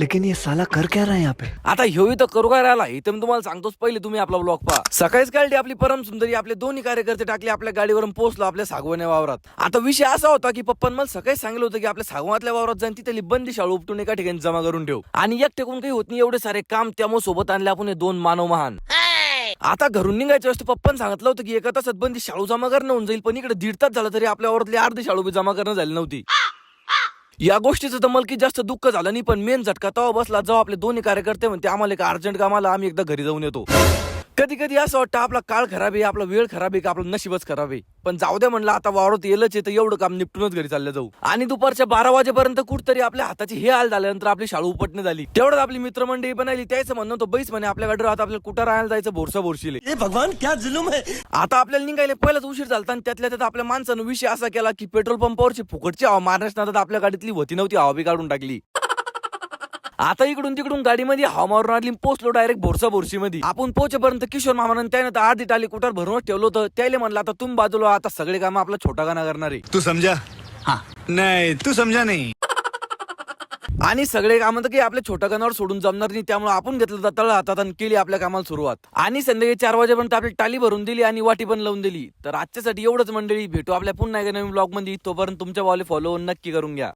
लेकिन ये साला कर क्या रहा है यहाँ पे? आता ह्यो तर करू काय राहिला? इथे मी तुम्हाला सांगतोच पहिले तुम्ही आपला ब्लॉग पहा. सकाळीच काढली आपली परम सुंदरी आपले दोन्ही कार्यकर्ते टाकले आपल्या गाडीवरून पोहोचलो आपल्या सागवाने वावरात. आता विषय असा होता की पप्पन मला सकाळी सांगितलं होतं की आपल्या सागवातल्या वावरात जाऊन तिथे बंदी शाळू उपटून एका ठिकाणी जमा करून ठेव. आणि एक टेकून काही होत नाही एवढे सारे काम त्यामुळे सोबत आणले आपण हे दोन मानव महान. आता घरून निघायचं असतं पप्पान सांगितलं होतं की एका तासात बंदी शाळू जमा करणं होऊन जाईल पण इकडे दीड तास झाला तरी आपल्या वावरातली अर्धी शाळू बी जमा करणं झाली नव्हती. या गोष्टीचं तर मला की जास्त दुःख झालं नाही पण मेन झटका तेव्हा बसला जेव्हा आपले दोन्ही कार्यकर्ते म्हणते आम्हाला एक अर्जंट कामाला आम्ही एकदा घरी जाऊन येतो. कधी कधी असं वाटतं आपला काळ खराब आहे आपला वेळ खराब आहे का आपलं नशीबच खराब आहे. पण जाऊ द्या म्हणलं आता वावरत येलच आहे तर एवढं काम निपटूनच घरी चाललं जाऊ. आणि दुपारच्या बारा वाजेपर्यंत कुठतरी आपल्या हाताची हे हाल झाल्यानंतर आपली शाळू उपटणे झाली. तेवढ्यात आपली मित्रमंडळी बनायली. त्याचं म्हणणं होतं बैस म्हणे आपल्या गाडीवर आता आपल्याला कुठं राहायला जायचं भोरसा भोरशीले भगवान क्या जुलुम है? आता आपल्याला निघायला पहिलाच उशीर झालता आणि त्यातल्या त्यात आपल्या माणसानं विषय असा केला की पेट्रोल पंपावरची फुकटची हवा मारण्यास आपल्या गाडीतली होती नव्हती हवा बी काढून टाकली. आता इकडून तिकडून गाडीमध्ये हवा मारून आणली आणि पोचलो डायरेक्ट भोरसा भोरशी मध्ये आपण पोहोचेपर्यंत किशोर मामानं त्यानं तर अर्धी टाली कुठार भरूनच ठेवलं होतं. त्याला म्हणलं आता तुम्ही बाजूला आता सगळे काम आपला छोटा गाणं करणार आहे. तू समझा हाँ. नहीं तू समझा नहीं. आणि सगळे कामं तर काही आपल्या छोट्या गाण्यावर सोडून जमणार नाही त्यामुळे आपण घेतलं तळ हातात आणि केली आपल्या कामाला सुरुवात. आणि संध्याकाळी चार वाजेपर्यंत आपली टाली भरून दिली आणि वाटी पण लावून दिली. तर आजच्यासाठी एवढंच मंडळी भेटू आपल्या पुन्हा एका नवीन ब्लॉगमध्ये. तोपर्यंत तुमच्या वाले फॉलो नक्की करून घ्या.